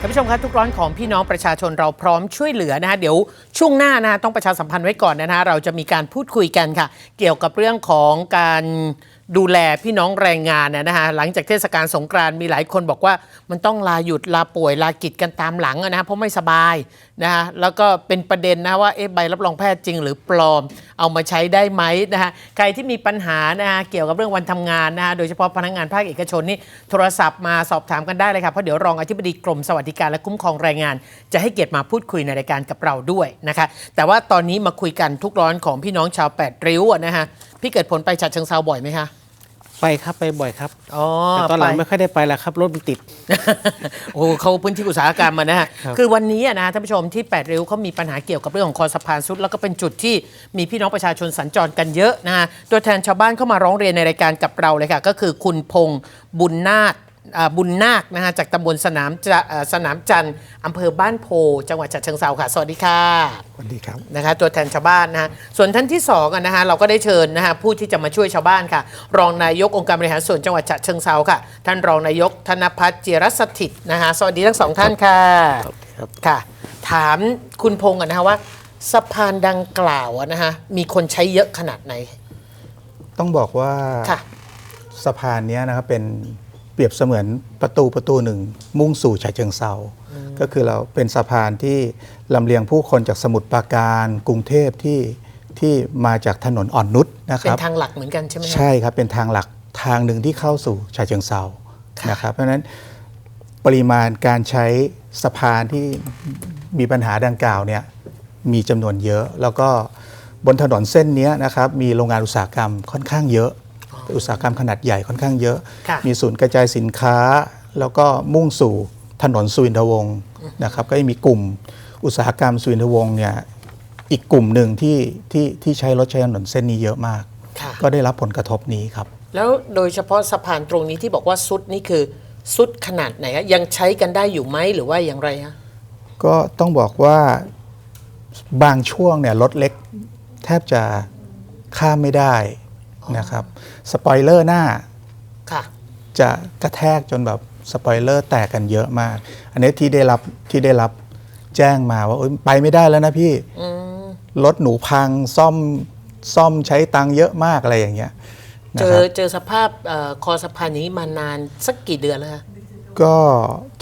ท่านผู้ชมคะทุกร้อนของพี่น้องประชาชนเราพร้อมช่วยเหลือนะคะเดี๋ยวช่วงหน้านะต้องประชาสัมพันธ์ไว้ก่อนนะฮะเราจะมีการพูดคุยกันค่ะ เกี่ยวกับเรื่องของการดูแลพี่น้องแรงงานนะฮะหลังจากเทศกาลสงกรานต์มีหลายคนบอกว่ามันต้องลาหยุดลาป่วยลากิจกันตามหลังนะฮะเพราะไม่สบาย นะฮะแล้วก็เป็นประเด็นนะว่าเอ๊ะใบรับรองแพทย์จริงหรือปลอม เอามาใช้ได้ไหมนะฮะใครที่มีปัญหานะฮะเกี่ยวกับเรื่องวันทำงานนะฮะโดยเฉพาะพนักงานภาคเอกชนนี่โทรศัพท์มาสอบถามกันได้เลยค่ะเพราะเดี๋ยวรองอธิบดีกรมสวัสดิการและคุ้มครองแรงงาน จะให้เกียรติมาพูดคุยในรายการกับเราด้วยนะคะแต่ว่าตอนนี้มาคุยกันทุกร้อนของพี่น้องชาวแปดริ้วนะฮะพี่เกิดผลไปฉะเชิงเซาบ่อยไหมคะ ไปครับไปบ่อยครับอ๋อแต่ตอนหลังไปไม่ค่อยได้ไปแล้วครับรถมันติด โอ้โหเขาพื้นที่อุตสาหกรรมมานะฮะครับคือวันนี้อะนะท่านผู้ชมที่ 8 ริ้วเขามีปัญหาเกี่ยวกับเรื่องของคอสะพานซุด แล้วก็เป็นจุดที่มีพี่น้องประชาชนสัญจรกันเยอะนะฮะตัวแทนชาวบ้านเข้ามาร้องเรียนในรายการกับเราเลยค่ะ ก็คือคุณพงษ์บุญนาคอ่า บุญนาคนะฮะจากตำบลสนามจะอ่าสนามจันทร์อำเภอบ้านโพ จังหวัดฉะเชิงเซาค่ะ สวัสดีค่ะสวัสดีครับนะคะตัวแทนชาวบ้านนะฮะส่วนท่านที่สองอะนะฮะเราก็ได้เชิญนะฮะผู้ที่จะมาช่วยชาวบ้านค่ะ รองนายกองค์การบริหารส่วนจังหวัดฉะเชิงเซาค่ะ ท่านรองนายกธนพัฒน์จิรสถิตนะฮะสวัสดีทั้งสองท่านค่ะครับค่ะ ถามคุณพงษ์กันนะฮะว่าสะพานดังกล่าวอะนะฮะมีคนใช้เยอะขนาดไหน ต้องบอกว่าค่ะสะพานเนี้ยนะครับเป็น เปรียบเสมือนประตูประตูหนึ่ง มุ่งสู่ฉะเชิงเซาก็คือเราเป็นสะพานที่ลำเลียงผู้คนจากสมุทรปราการกรุงเทพที่ที่มาจากถนนอ่อนนุชนะคเป็นรับทางหลักเหมือนกันใช่ไหมฮะใช่ครับเป็นทางหลักทางหนึ่งที่เข้าสู่ฉะเชิงเซาค่ะนะครับ เพราะฉะนั้นปริมาณการใช้สะพานที่มีปัญหาดังกล่าวเนี่ยมีจำนวนเยอะ แล้วก็บนถนนเส้นเนี้ยนะครับมีโรงงานอุตสาหกรรมค่อนข้างเยอะ อุตสาหกรรมขนาดใหญ่ค่อนข้างเยอะค่ะมีศูนย์กระจายสินค้า แล้วก็มุ่งสู่ถนนสุวินทวงศ์นะครับก็จะมีกลุ่มอุตสาหกรรมสุวินทวงศ์เนี่ยอีกกลุ่มหนึ่งที่ที่ที่ใช้รถใช้ถนนเส้นนี้เยอะมาก ค่ะ ก็ได้รับผลกระทบนี้ครับ แล้วโดยเฉพาะสะพานตรงนี้ที่บอกว่าซุดนี่คือซุดขนาดไหนฮะยังใช้กันได้อยู่ไหมหรือว่าอย่างไรฮะ ก็ต้องบอกว่าบางช่วงเนี่ยรถเล็กแทบจะข้ามไม่ได้ นะครับสปอยเลอร์หน้าค่ะ จะกระแทกจนแบบสปอยเลอร์แตกกันเยอะมาก อันนี้ที่ได้รับที่ได้รับแจ้งมาว่าโอ๊ยไปไม่ได้แล้วนะพี่อืมรถหนูพังซ่อมซ่อมใช้ตังค์เยอะมากอะไรอย่างเงี้ยนะเจคอรับเจอสภาพเออคอสะพานนี้มานานสักกี่เดือนแล้วฮะก็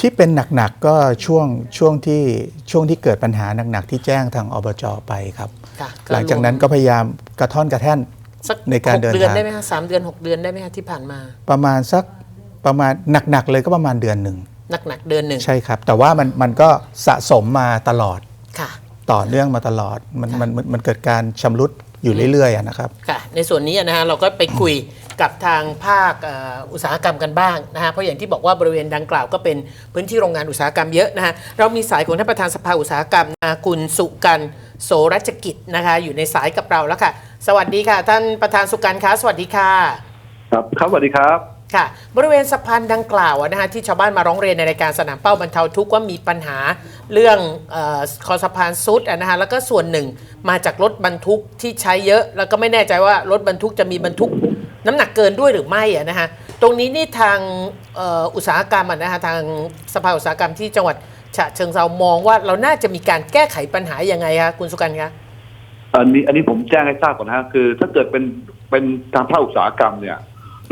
ที่เป็นหนักๆก็ช่วงช่วงที่ช่วงที่เกิดปัญหาหนักๆที่แจ้งทางอบจไปครับค่ะหลังจากนั้นก็พยายามกระท่อนกระแท่น สักในการหเดินเดือนทาง ได้ไหมฮะสามเดือนหกเดือนได้ไหมฮะที่ผ่านมาประมาณสักประมาณหนักๆเลยก็ประมาณเดือนหนึ่งหนักๆเดือนหนึ่งใช่ครับ แต่ว่ามันมันก็สะสมมาตลอดค่ะ ต่อเนื่องมาตลอด มันค่ะมันมันมันเกิดการชำรุดอยู่เรื่อยๆอะนะครับ ค่ะในส่วนนี้นะฮะเราก็ไปคุยกับทางภาคเอ่ออุตสาหกรรมกันบ้างนะฮะเพราะอย่างที่บอกว่าบริเวณดังกล่าวก็เป็นพื้นที่โรงงานอุตสาหกรรมเยอะนะฮะเรามีสายของท่านประธานสภาอุตสาหกรรมนะคุณสุกัน โสรัชกิจนะคะ อยู่ในสายกับเราแล้วค่ะ สวัสดีค่ะ ท่านประธานสุกันคะสวัสดีค่ะ ครับครับสวัสดีครับค่ะ บริเวณสะพานดังกล่าวอะนะฮะที่ชาวบ้านมาร้องเรียนในรายการสนามเป้าบรรเทาทุกข์ว่ามีปัญหาเรื่องเออคอสะพานซุดอะนะฮะแล้วก็ส่วนหนึ่งมาจากรถบรรทุกที่ใช้เยอะ แล้วก็ไม่แน่ใจว่ารถบรรทุกจะมีบรรทุกน้ำหนักเกินด้วยหรือไม่อะนะฮะตรงนี้นี่ทางเอ่ออุตสาหกรรมอะนะฮะทางสภาอุตสาหกรรมที่จังหวัด ฉะเชิงเซามองว่าเราน่าจะมีการแก้ไขปัญหายังไงคะคุณสุกันคะอันนี้อันนี้ผมแจ้งให้ทราบก่อนนะฮะคือ ถ้าเกิดเป็นเป็นทางภาคอุตสาหกรรมเนี่ย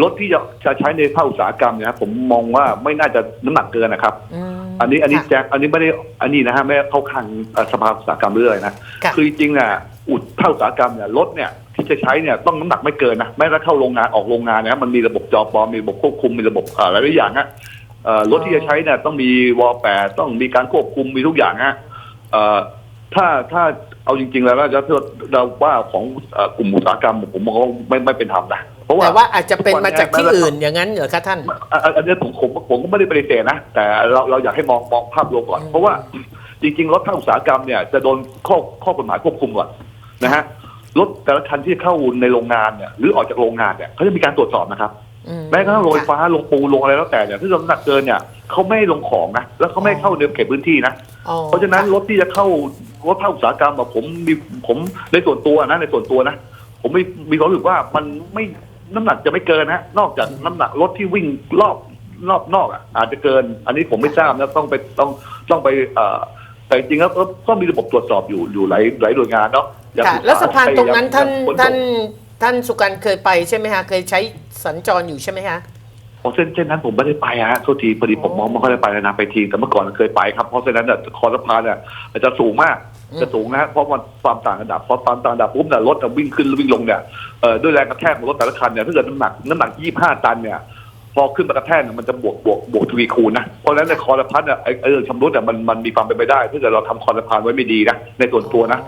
รถที่จะจะใช้ในภาคอุตสาหกรรมเนี่ยนะผมมองว่าไม่น่าจะน้ำหนักเกินนะครับอืมอันนี้อันนี้ค่ะแจ้งอันนี้ไม่ได้อันนี้นะฮะไม่ได้เข้าข้างเอ่อสภาอุตสาหกรรมเรื่อยนะค่ะคือจริงๆน่ะอุดภาคอุตสาหกรรมเนี่ยรถเนี่ยที่จะใช้เนี่ยต้องน้ำหนักไม่เกินนะไม่ว่าเข้าโรงงานออกโรงงานนะมันมีระบบจอปอมีระบบควบคุมมีระบบเอ่อหลายๆอย่างฮะเอ่อ รถที่จะใช้เนี่ยต้องมีวอลแปดต้องมีการควบคุมมีทุกอย่างฮะเอ่อถ้าถ้าเอาจริง ๆ แล้วนะจะเราว่าของเอ่อกลุ่มอุตสาหกรรมผมมองว่าไม่ไม่เป็นธรรมนะเพราะว่าแต่ว่าอาจจะเป็นมาจากที่อื่นอย่างนั้นเหรอคะท่านอะอะอันนี้ผมผมผมก็ไม่ได้ปฏิเสธนะแต่เราเราอยากให้มองมองภาพรวมก่อนอืมเพราะว่าจริง ๆ รถภาคอุตสาหกรรมเนี่ยจะโดนข้อข้อกฎหมายควบคุมก่อนนะฮะรถแต่ละคันที่เข้าในโรงงานเนี่ยหรือออกจากโรงงานเนี่ยเขาจะมีการตรวจสอบนะครับอื แม้กระทั่งโรงไฟค่ะฟ้าลงปูนลงอะไรแล้วแต่เนี่ยถ้าน้ำหนักเกินเนี่ยเขาไม่ให้ลงของนะแล้วเขาไม่ให้เข้าในเขตพื้นที่นะอ๋อเพราะฉะนั้นรถที่จะเข้ารถภาคอุตสาหกรรมอะผมมีผมในส่วนตัวนะในส่วนตัวนะผมมีมีความรู้สึกว่ามันไม่น้ำหนักจะไม่เกินนะนอกจากน้ำหนักรถที่วิ่งรอบนอกนอกอะอาจจะเกิน อันนี้ผมไม่ทราบนะต้องไปต้องต้องไปเอ่อแต่จริงๆแล้วก็ก็มีระบบตรวจสอบอยู่อยู่หลายหลายหน่วยงานเนาะอย่างค่ะแล้วสะพานตรงนั้นท่านอย่งขขท่านส่ง ท่านสุกันเคยไปใช่ไหมคะเคยใช้สัญจรอยู่ใช่ไหมคะอ๋อเส้นเส้นนั้นผมไม่ได้ไปฮะโทษทีพอดีผมมองไม่ค่อยได้ไปแล้วนะไปทีแต่เมื่อก่อนเคยไปครับเพราะเส้นนั้นน่ะคอสะพานเนี่ยจะสูงมากอืมจะสูงนะฮะเพราะมันความต่างระดับพอความต่างระดับปุ๊บเนี่ยรถจะวิ่งขึ้นวิ่งลงเนี่ยเอ่อด้วยแรงกระแทกของรถแต่ละคันเนี่ยถ้าเกิดน้ำหนักน้ำหนัก25ตันเนี่ยพอขึ้นมากระแทกเนี่ยมันจะบวกบวกบวกทวีคูณนะเพราะฉะนั้นในคอสะพานเนี่ยไอ้ไอ้เรื่องชำรุดเนี่ยมันมันมีความเป็นไปได้ถ้าเกิดเราทำคอสะพานไว้ไม่ดีนะในส่วนตัวนะ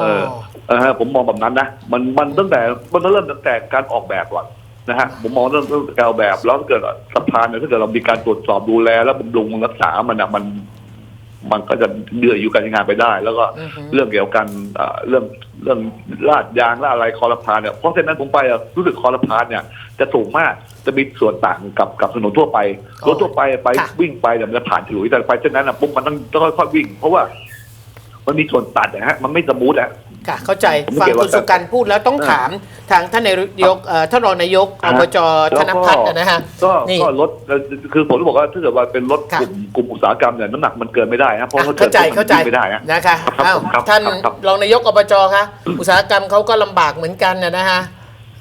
เออ เออฮะผมมองแบบนั้นนะมันมันตั้งแต่มันเริ่มตั้งแต่การออกแบบก่อนนะฮะผมมองเรื่องเรื่องการออกแบบแล้วถ้าเกิดสะพานเนี่ยถ้าเกิดเรามีการตรวจสอบดูแล แล้วบำรุงรักษามันอะมัน มันก็จะเดืออยู่การใช้งานไปได้ แล้วก็อือฮึ เรื่องเกี่ยวกับการเอ่อเรื่องเรื่องลาดยางลาดอะไรคอร์พานเนี่ยเพราะฉะนั้นผมไปอะรู้สึกคอร์พานเนี่ยจะสูงมากจะมีส่วนต่างกับกับถนนทั่วไปรถทั่วไปไปค่ะ วิ่งไปเนี่ยมันจะผ่านฉลุยแต่ไปเช่นนั้นอะปุ๊บมันต้องต้องค่อยๆวิ่ง เพราะว่า มันมีส่วนตัดนะฮะ มันไม่สมูทอะ ค่ะเข้าใจผมฟังเกี่ยวคุณว่าสุกันพูดแล้วต้องถามทางท่านนายกเอ่อท่านรองนายกอบจธนพัฒน์นะฮะก็นี่ก็รถคือผมบอกว่าถ้าเกิดว่าเป็นรถค่ะกลุ่มกลุ่มอุตสาหกรรมเนี่ยน้ำหนักมันเกินไม่ได้นะเพราะอะเขาเข้าใจเข้าใจไม่ได้นะนะคะครับอ้าวครับท่านครับครับรองนายกอบจคะอุตสาหกรรมเขาก็ลำบากเหมือนกันนะนะฮะ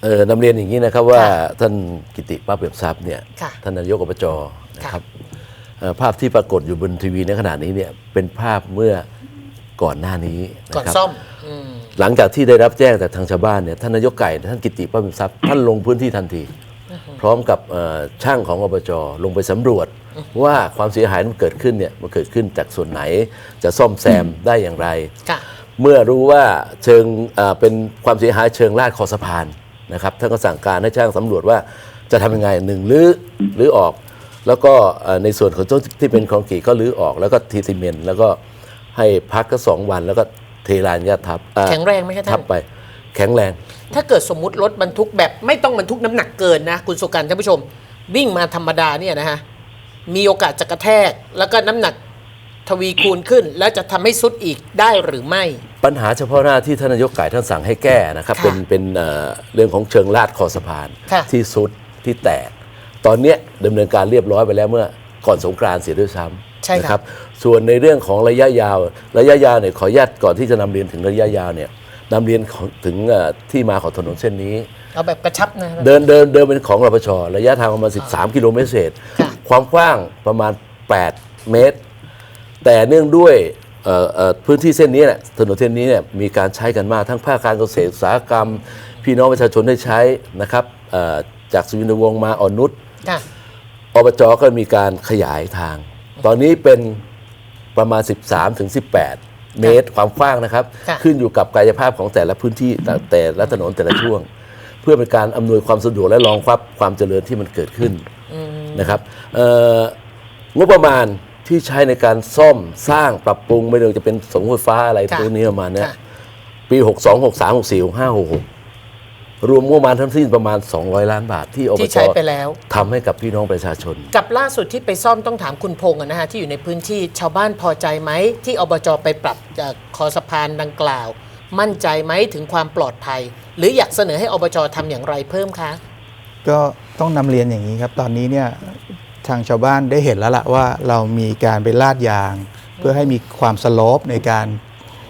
เออนำเรียนอย่างนี้นะครับว่าค่ะท่านกิติป้าเปี่ยมทรัพย์เนี่ยค่ะท่านนายกอบจนะค่ะครับเอ่อภาพที่ปรากฏอยู่บนทีวีในขณะนี้เนี่ยเป็นภาพเมื่อก่อนหน้านี้นะก่อนครับซ่อมอืม หลังจากที่ได้รับแจ้งจากทางชาวบ้านเนี่ยท่านนายกไก่ท่านกิติป้าเปี่ยมทรัพย์ท่านลงพื้นที่ทันที พร้อมกับเอ่อช่างของอบจลงไปสำรวจว่าความเสียหายที่มันเกิดขึ้นเนี่ยมันเกิดขึ้นจากส่วนไหนจะซ่อมแซมได้อย่างไรค่ะเมื่อรู้ว่าเชิงเอ่อเป็นความเสียหายเชิงลาดคอสะพานนะครับท่านก็สั่งการให้ช่างสำรวจว่าจะทำยังไงหนึ่งรื้อรื้อออก แล้วก็เอ่อในส่วนของต้นที่เป็นคอนกรีตก็รื้อออกแล้วก็ทีซีเมนต์แล้วก็ให้พักก็สองวันแล้วก็เทลานยาทับอ่อแข็งแรงไหมคะท่านทับไป แข็งแรง ถ้าเกิดสมมุติรถบรรทุกแบบไม่ต้องบรรทุกน้ำหนักเกินนะคุณสุกันท่านผู้ชม วิ่งมาธรรมดาเนี่ยนะฮะมีโอกาสจะกระแทก แล้วก็น้ำหนักทวีคูณขึ้น แล้วจะทำให้สุดอีกได้หรือไม่ ปัญหาเฉพาะหน้าที่ท่านนายกไก่ท่านสั่งให้แก้นะครับค่ะเป็นเป็นเอ่อเรื่องของเชิงลาดคอสะพานค่ะที่สุดที่แตกตอนเนี้ยดำเนินการเรียบร้อยไปแล้วเมื่อก่อนสงกรานต์เสียด้วยซ้ ใช่ำครับนะส่วนในเรื่องของระยะยาว ระยะยาวเนี่ยขออนุญาตก่อนที่จะนำเรียนถึงระยะยาวเนี่ยนำเรียนของถึงเอ่อที่มาของถนนเส้นนี้เอาแบบกระชับนะเดินเดินเดินเป็นของรปชระยะทางประมาณ 13 กิโลเมตรเศษค่ะความกว้างประมาณ 8 เมตร แต่เนื่องด้วยเอ่อเอ่อพื้นที่เส้นนี้เนี่ยถนนเส้นนี้เนี่ยมีการใช้กันมากทั้งภาคการเกษตรอุตสาหกรรม พี่น้องประชาชนได้ใช้นะครับเอ่อจากสุวินทวงศ์มาอ่อนนุชค่ะอบจก็มีการขยายทาง ตอนนี้เป็นประมาณ 13ถึง18 เมตรความกว้างนะครับ ค่ะ ขึ้นอยู่กับกายภาพของแต่ละพื้นที่แต่แต่ละถนนแต่ละช่วง เพื่อเป็นการอำนวยความสะดวกและรองรับความเจริญที่มันเกิดขึ้นนะครับเอ่องบประมาณที่ใช้ในการซ่อมสร้างปรับปรุงไม่ว่าจะเป็นสงไฟฟ้าอะไรค่ะพวกนี้ประมาณเนี้ยค่ะ ปี 62 63 64 65 66 รวมงบประมาณทั้งสิ้นประมาณ 200 ล้านบาทที่อบที่จใช้ไปแล้ว ทำให้กับพี่น้องประชาชน กับล่าสุดที่ไปซ่อมต้องถามคุณพงษ์อะนะฮะที่อยู่ในพื้นที่ชาวบ้านพอใจไหม ที่อบจไปปรับจากคอสะพานดังกล่าว มั่นใจไหมถึงความปลอดภัย หรืออยากเสนอให้อบจทำอย่างไรเพิ่มคะ ก็ต้องนำเรียนอย่างนี้ครับ ตอนนี้เนี่ยทางชาวบ้านได้เห็นแล้วล่ะว่าเรามีการไปลาดยาง เพื่อให้มีความสโลปในการ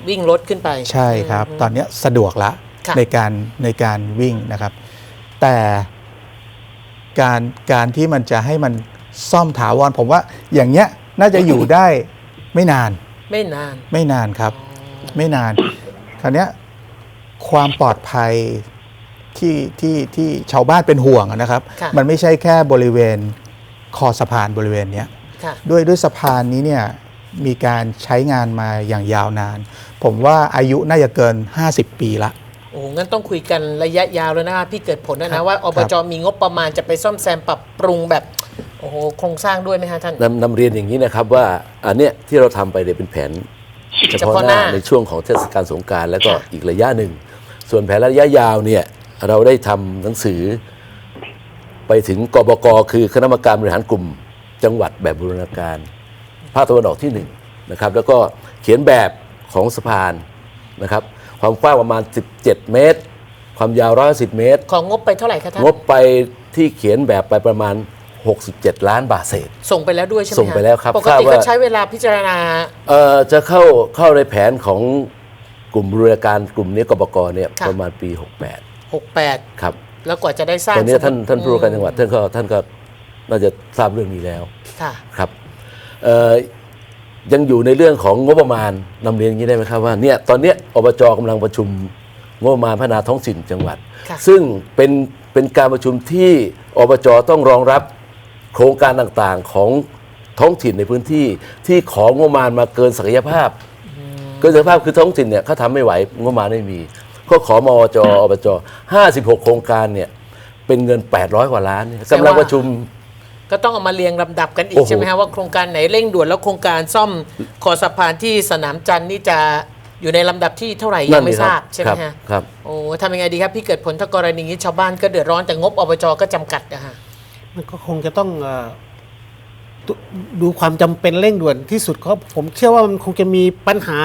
วิ่งรถขึ้นไปใช่ครับ ตอนเนี้ยสะดวกละค่ะ ในการในการวิ่งนะครับ แต่การการที่มันจะให้มันซ่อมถาวรผมว่าอย่างเงี้ยน่าจะอยู่ได้ไม่นาน ไม่นาน ไม่นานครับ ไม่นาน คราวเนี้ยความปลอดภัยที่ที่ที่ชาวบ้านเป็นห่วงอะนะครับค่ะมันไม่ใช่แค่บริเวณคอสะพานบริเวณเนี้ยค่ะด้วยด้วยสะพานนี้เนี่ยมีการใช้งานมาอย่างยาวนาน ผมว่าอายุน่าจะเกิน 50 ปีละ โอ้งั้นต้องคุยกันระยะยาวเลยนะคะพี่เกิดผลนะครันะบว่าอบจมีงบประมาณจะไปซ่อมแซมปรับปรุงแบบโอ้โหโครงสร้างด้วยไหมฮะท่าน นำนำเรียนอย่างนี้นะครับว่าอันเนี้ยที่เราทำไปเนี่ยเป็นแผนเฉเฉพาะพาะหหน้าน้าในช่วงของเทศกาลสงกรารแล้วก็ค่ะอีกระยะหนึ่ง ส่วนแผนระยะยาวเนี่ยเราได้ทำหนังสือ ไปถึงกบกคือคณะกรรมการบริหารกลุ่มจังหวัดแบบบูรณาการภาคตะวันออกที่หนึ่งนะครับแล้วก็เขียนแบบของสะพานนะครับ ความกว้างประมาณ 17 เมตร ความยาว110เมตร ของงบไปเท่าไหร่คะท่าน งบไปที่เขียนแบบไปประมาณ 67 ล้านบาทเศษ ส่งไปแล้วด้วยใช่ไหมส่งไปแล้วครับปกทราบติว่าก็ใช้เวลาพิจารณา เอ่อจะเข้าเข้าในแผนของกลุ่มบริการกลุ่มนี้กบกเนี่ยค่ะ ประมาณปี 68 68 ครับแล้วกว่าจะได้สร้างตอนนี้ท่านสมุดท่านผู้ว่าการจังหวัดท่านก็ท่านก็น่าจะทราบเรื่องนี้แล้ว ค่ะ ครับเอ่อ ยังอยู่ในเรื่องของงบประมาณนำเรียนอย่างนี้ได้ไหมครับว่าเนี่ยตอนเนี้ยอบจกำลังประชุมงบประมาณพัฒนาท้องถิ่นจังหวัดค่ะซึ่งเป็นเป็นการประชุมที่อบจต้องรองรับโครงการต่างๆของท้องถิ่นในพื้นที่ที่ของงบประมาณมาเกินศักยภาพ เกินศักยภาพคือท้องถิ่นเนี่ยเขาทำไม่ไหวงบประมาณไม่มี ก็ขอมอจอบจ 56 โครงการเนี่ยเป็นเงิน 800 กว่าล้านเนี่ยแสดงกำลังว่าประชุม ก็ต้องเอามาเรียงลำดับกันอีโอ้กโห ใช่ไหมฮะว่าโครงการไหนเร่งด่วนแล้วโครงการซ่อมคอสะพานที่สนามจันทร์นี่จะอยู่ในลำดับที่เท่าไหร่ยังไม่ทราบใช่ไหมครับฮะครับ โอ้ทำยังไงดีครับพี่เกิดผลถ้ากรณีนี้ชาวบ้านก็เดือดร้อนแต่งบอบจก็จำกัดนะฮะ มันก็คงจะต้องเอ่อดูดูความจำเป็นเร่งด่วนที่สุดครับผมเชื่อว่ามันคงจะมีปัญหา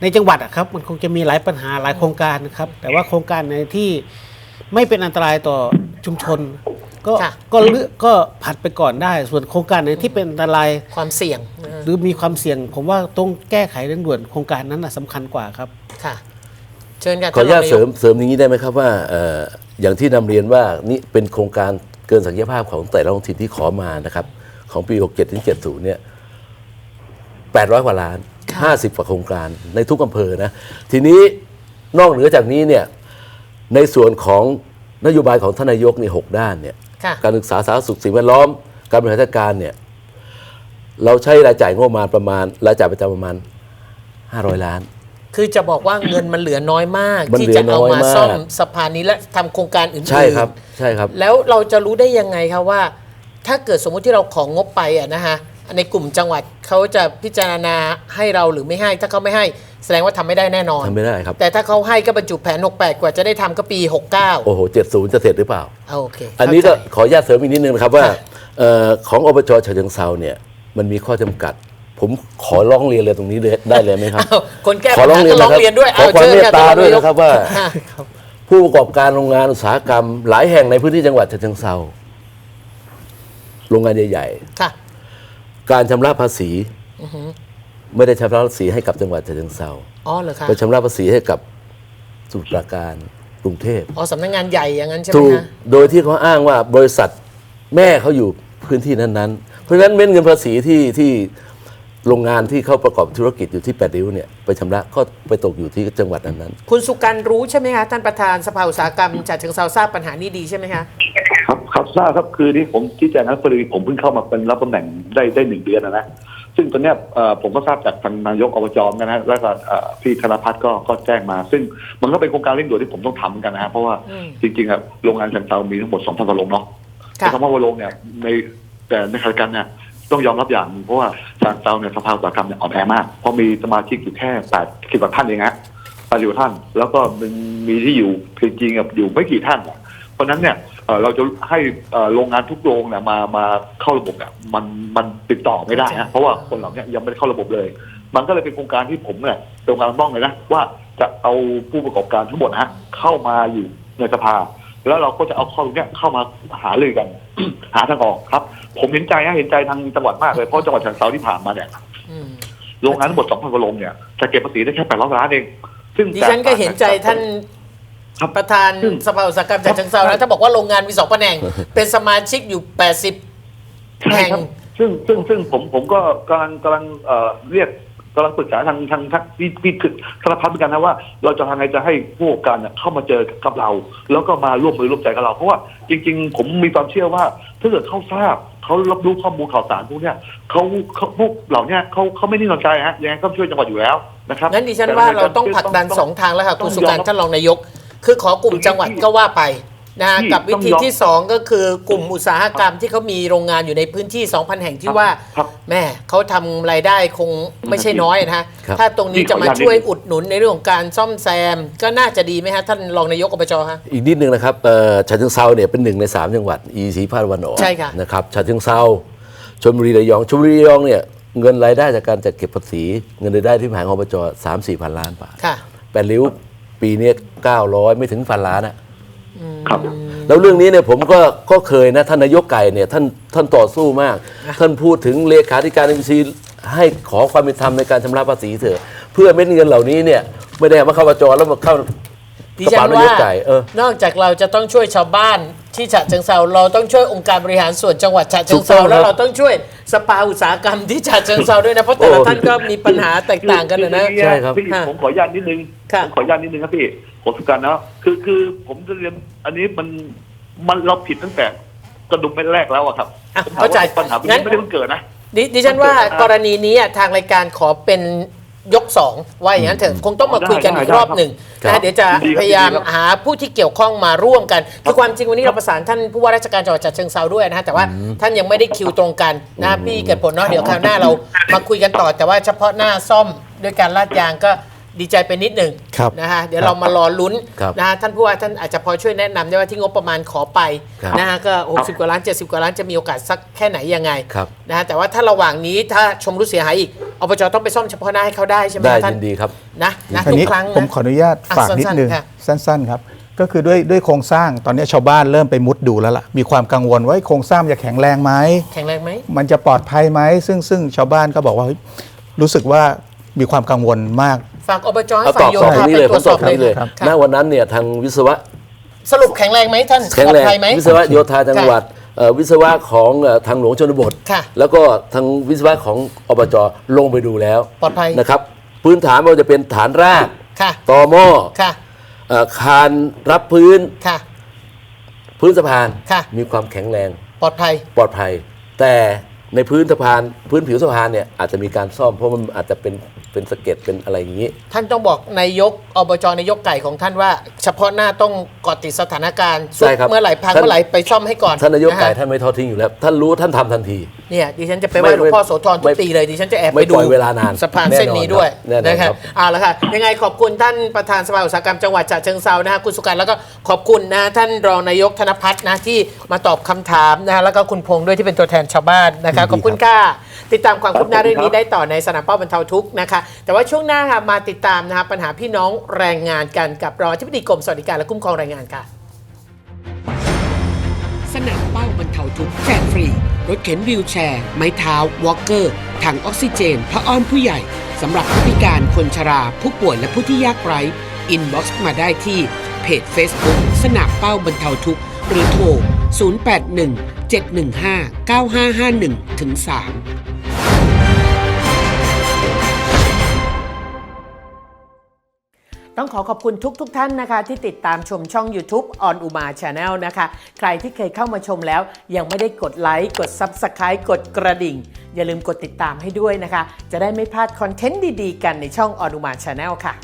ในจังหวัดอะครับ มันคงจะมีหลายปัญหาหลายโครงการนะครับ แต่ว่าโครงการในที่ไม่เป็นอันตรายต่อชุมชน ก็ค่ะ ก็เลือกก็ผัดไปก่อนได้ ส่วนโครงการไหนที่เป็นอันตราย ความเสี่ยงนะฮะหรือมีความเสี่ยง ผมว่าต้องแก้ไขเร่งด่วนโครงการนั้นนะสำคัญกว่าครับ ค่ะ เชิญค่ะขออนุญาตท่เสริงมเสริมอย่างนี้ได้ไหมครับว่าเอ่ออย่างที่นำเรียนว่านี่เป็นโครงการเกินศักยภาพของแต่ละท้องถิ่นที่ขอมานะครับของปี 67ถึง70เนี่ย800 กว่าล้าน 50 กว่าโครงการในทุกอำเภอนะทีนี้นอกเหนือจากนี้เนี่ยในส่วนของนโยบายของท่านนายกนี่หกด้านเนี่ยค่ะการศึกษาสาธารณสุขสิ่งแวดล้อม การบริหารจัดการเนี่ยเราใช้รายจ่ายงบประมาณประมาณรายจ่ายประจำประมาณ 500 ล้าน คือจะบอกว่าเงินมันเหลือน้อยมากมันที่เหลือจะเอาน้อยมามากซ่อมสะพานนี้และทำโครงการอื่นๆใช่ครับใช่ครับ แล้วเราจะรู้ได้ยังไงครับว่า ถ้าเกิดสมมุติที่เราของงบไปอะนะฮะในกลุ่มจังหวัดเขาจะพิจารณาให้เราหรือไม่ให้ ถ้าเขาไม่ให้ แสดงว่าทำไม่ได้แน่นอนทำไม่ได้ครับ แต่ถ้าเขาให้ก็บรรจุแผน 68 กว่าจะได้ทำก็ปี 69 โอ้โห 70 จะเสร็จหรือเปล่าเอาโอเค อันนี้ก็เข้าใจขออนุญาตเสริมอีกนิดนึงนะครับว่าค่ะเอ่อของอบจฉะเชิงเซาเนี่ยมันมีข้อจำกัด ผมขอร้องเรียนเลยตรงนี้เลยได้เลยไหมครับอ้าวคนแก้ขอปัญร้องหาเรียนก็ร้นะองครับเรียนด้วยขอความเมตตาด้วยนะครับว่าค่ะผู้ประกอบการโรงงานอุตสาหกรรม หลายแห่งในพื้นที่จังหวัดฉะเชิงเซาโรงงานใหญ่ค่ะๆการชำระภาษี ไม่ได้ชำระภาษีให้กับจังหวัดฉะเชิงเซาอ๋อเหรอคะไปชำระภาษีให้กับสมุทรปราการกรุงเทพอ๋อสำนักงานใหญ่อย่างนั้นใช่ไหมถูกคะโดยที่เขาอ้างว่าบริษัทแม่เขาอยู่พื้นที่นั้นๆ เพราะฉะนั้นเม็ดเงินภาษีที่ที่โรงงานที่เขาประกอบธุรกิจอยู่ที่แปดริ้วเนี่ยไปชำระก็ไปตกอยู่ที่จังหวัดนั้นคุณสุการรู้ใช่ไหมคะท่านประธานสภาอุตสาหกรรมจัดเชิงเซาทราบปัญหานี้ดีใช่ไหมคะครับครับทราบครับคือนี่ผมชี้แจงครับพอดีผมเพิ่งเข้ามาเป็นรับตำแหน่งได้ได้หนึ่งเดือนนะนะ ซึ่งตอนเนี้ยเอ่อผมก็ทราบจากทางนายกอบจนะฮะแล้วก็เอ่อพี่ธนพัฒน์ก็ก็แจ้งมา ซึ่งมันก็เป็นโครงการเร่งด่วนที่ผมต้องทำเหมือนกันนะฮะเพราะว่าอืม จริงๆอะโรงงานเซนเตามีทั้งหมด2,000กว่าโรงเนาะค่ะแต่คำว่าโรงเนี่ยในแต่ในขณะเดียวกันเนี่ยต้องยอมรับอย่างหนึ่งเพราะว่าเซนเตาเนี่ยสภาอุตสาหกรรมเนี่ยอ่อนแอมาก เพราะมีสมาชิกอยู่แค่แปดสิบกว่าท่านเองฮะแปดสิบกว่าท่าน แล้วก็มันมีที่อยู่จริงๆอะอยู่ไม่กี่ท่านอะเพราะฉะนั้นเนี่ย เอ่อเราจะให้เอ่อโรงงานทุกโรงเนี่ยมามาเข้าระบบเนี่ยมันมันติดต่อไม่ได้นะเพราะว่าคนเหล่านี้ยังไม่ได้เข้าระบบเลย มันก็เลยเป็นโครงการที่ผมเนี่ยเป็นโครงการบ้องเลยนะว่าจะเอาผู้ประกอบการทั้งหมดนะฮะเข้ามาอยู่ในสภา แล้วเราก็จะเอาข้อตรงเนี้ยเข้ามาหาเลยกัน หาทางออกครับ ผมเห็นใจนะเห็นใจทางจังหวัดมากเลยเพราะจังหวัดฉะเชิงเทราที่ผ่านมาเนี่ยอืมโรงงานทั้งหมด2,000กว่าโรงเนี่ยจะเก็บภาษีได้แค่800ล้านเองซึ่งดิฉันก็เห็นใจท่าน ครับประธานซึ่งสภาอุตสาหกรรมจัดเชิงเซานะถ้าบอกว่าโรงงานมีสองแผนงเป็นสมาชิกอยู่ 80 ใช่แห่ง ครับซึ่งซึ่งซึ่งผมผมก็กำลังกำลังเอ่อเรียกกำลังปรึกษาทางทางทางพี่พี่คือธนพัฒน์เหมือนกันนะว่า เราจะทำไงจะให้ผู้ประกอบการเนี่ยเข้ามาเจอกับเรา แล้วก็มาร่วมมือร่วมใจกับเรา เพราะว่าจริง ๆ ผมมีความเชื่อว่าถ้าเกิดเขาทราบเขารับรู้ข้อมูลข่าวสารพวกเนี้ยเขาเขาพวกเหล่าเนี้ยเขาเขาไม่นิ่งนอนใจฮะยังไงก็ช่วยจังหวัดอยู่แล้วนะครับงั้นดิฉันว่าเราต้องผลักดันสองทางแล้วค่ะคุณสุการท่านรองนายก คือขอกลุ่มจังหวัดก็ว่าไปนะฮะที่กับวิธีต้องยอมที่สองก็คือกลุ่มอุตสาหกรรมที่เขามีโรงงานอยู่ในพื้นที่ 2,000 แห่งที่ว่าครับแม่เขาทำรายได้คงไม่ใช่น้อยนะฮะครับถ้าตรงนี้นี่จะมาขออนุญาตช่วยอุดหนุนในเรื่องของการซ่อมแซม ก็น่าจะดีไหมฮะท่านรองนายกอบจฮะอีกนิดนึงนะครับเอ่อฉะเชิงเซาเนี่ยเป็นหนึ่งในสามจังหวัด อีสีภาคตะวันออกใช่ค่ะนะครับฉะเชิงเซาชลบุรีระยองชลบุรีระยองเนี่ยเงินรายได้จากการจัดเก็บภาษีเงินรายได้ที่มหาของอบจสามสี่พันล้านบาทค่ะแปดริ้ว ปีเนี้เก้าร้อยไม่ถึงพันล้านอะครับ แล้วเรื่องนี้เนี่ยผมก็ก็เคยนะท่านนายกไก่เนี่ยท่านท่านต่อสู้มาก ท่านพูดถึงเลขาธิการเอ็มซีให้ขอความเป็นธรรมในการชำระภาษีเถอะ เพื่อเม็ดเงินเหล่านี้เนี่ยไม่ได้เอามาเข้าประจรแล้วมาเข้า ดิกระฉัเป๋านนายว่ากไก่เออ นอกจากเราจะต้องช่วยชาวบ้าน ที่ฉะเชิงเซาเราต้องช่วยองค์การบริหารส่วนจังหวัดฉะเชิงเซาถูกต้องครับ แล้วเราต้องช่วยสภาอุตสาหกรรมที่ฉะเชิงเซาด้วยนะ เพราะแต่ละท่านก็มีปัญหาแตกต่างกันนะนะอใช่ครับ พี่ค่ะผมขออนุญาตนิดนึงค่ะ ผมขออนุญาตนิดนึงครับพี่ผมสุการนะคือคือผมจะเรียนอันนี้มันมันเราผิดตั้งแต่กระดุมเม็ดแรกแล้วอะครับอะผมถมเข้าใจว่ปัญหามันงั้น ไม่ได้เพิ่งเกิดนะ ดิดิฉันว่ากรณีนี้อะทางรายการขอเป็น ยกสองว่าอย่างนั้นเถอะคงต้องมาคุยกันอีกรอบหนึ่งครันะบเดี๋ยวจะยินดีครับพยายามยินดีครับหาผู้ที่เกี่ยวข้องมาร่วมกันคือความจริงวันนี้เราประสานท่านผู้ว่าราชการจังหวัดฉะเชิงเซาด้วยนะฮะแต่ว่าท่านยังไม่ได้คิวตรงกันนะพี่เกิดผลเนาะเดี๋ยวคราวหน้าเรามาคุยกันต่อแต่ว่าเฉพาะหน้าซ่อมด้วยการลาดยางก็ดีใจไปนิดหนึ่งครับนะฮะเดี๋ยวเรามารอลุ้นครับนะฮะท่านผู้ว่าท่านอาจจะพอช่วยแนะนำได้ว่าที่งบประมาณขอไปครับนะฮะก็ 60 กว่าล้าน 70 กว่าล้านจะมีโอกาสสักแค่ไหนยังไงครับนะฮะแต่ว่าถ้าระหว่างนี้ถ้าชมรุดเสียหายอีก อบจต้องไปซ่อมเฉพาะหน้าให้เขาได้ใช่ไหมได้ท่านยินดีครับ นะนะอันทุกนี้ครั้งผมนะขออนุญาตอะฝากนิดนึงสั้นๆค่ะ สั้นๆครับ ก็คือด้วยด้วยโครงสร้างตอนนี้ชาวบ้านเริ่มไปมุดดูแล้วล่ะ มีความกังวลว่าโครงสร้างจะแข็งแรงไหม แข็งแรงไหม มันจะปลอดภัยไหม ซึ่งซึ่งชาวบ้านก็บอกว่าเฮ้ยรู้สึกว่ามีความกังวลมาก ฝากอบจให้เอาตฝ่าอยบโยตอบธานี้ไปเลยตผรวมจสตออบบเลนี้เลยค่ะณวันนั้นเนี่ยทางวิศวะ สรุปแข็งแรงไหมท่านแข็งปลอแรดงภัยไหม วิศวะโยธาจังหวัด เอ่อวิศวะของเอ่อทางหลวงชนบท ค่ะแล้วก็ทางวิศวะของอบจลงไปดูแล้วปลอดภัย นะครับ พื้นฐานมันจะเป็นฐานรากค่ะ ตอหม้อค่ะ เอ่อคานรับพื้นค่ะ พื้นสะพาน ค่ะ มีความแข็งแรง ปลอดภัย ปลอดภัย แต่ ในพื้นสะพานพื้นผิวสะพานเนี่ยอาจจะมีการซ่อมเพราะมันอาจจะเป็นเป็นสะเก็ดเป็นอะไรอย่างนี้ ท่านต้องบอกนายกอบจนายกไก่ของท่านว่า เฉพาะหน้าต้องเกาะติดสถานการณ์ใช่ครับเมื่อไหร่พังท่าน เมื่อไหร่ไปซ่อมให้ก่อนท่านนายกไก่ะฮะท่านไม่ทอดทิ้งอยู่แล้ว ท่านรู้ท่านทำทันที เนี่ยดิฉันจะไปไหว้หลวงพ่อโสธรทุไม่กปีเลยดิฉันจะแอบไม่ไปดูปล่อยเวลานานสะพานเส้นนี้ด้วยแน่นอนครับแน่นอนนะครับเอาละค่ะยังไงขอบคุณท่านประธานสภาอุตสาหกรรมจังหวัดฉะเชิงเซานะฮะคุณสุการแล้วก็ขอบคุณนะท่านรองนายกธนพัฒน์นะที่มาตอบคำถามนะฮะแล้วก็คุณพงษ์ด้วยที่เป็นตัวแทนชาวบ้านนะคะขอบคุณค่ะ ติดตามความคืบหน้าเรื่องนี้ได้ต่อในสนามเป้าบรรเทาทุกข์นะคะ แต่ว่าช่วงหน้าค่ะมาติดตามนะคะปัญหาพี่น้องแรงงานกันกับรองอธิบดีกรมสวัสดิการและคุ้มครองแรงงานค่ะ สนามเป้าบรรเทาทุกข์แจกฟรี รถเข็นวิวแชร์ ไม้เท้าวอล์กเกอร์ถังออกซิเจนพระอ้อมผู้ใหญ่สำหรับผู้พิการคนชรา ผู้ป่วยและผู้ที่ยากไร้อินบ็อกซ์มาได้ที่เพจ Facebook สนามเป้าบรรเทาทุกข์ หรือโทร 081 715 9551ถึง3ต้องขอขอบคุณทุกทท่านนะคะ ที่ติดตามชมช่อง YouTube on Uma Channel นะคะ ใครที่เคยเข้ามาชมแล้ว ยังไม่ได้กดไลค์ กด Subscribe กดกระดิ่ง อย่าลืมกดติดตามให้ด้วยนะคะ จะได้ไม่พลาดคอนเทนต์ดี ๆ กันในช่อง on Uma Channel ค่ะ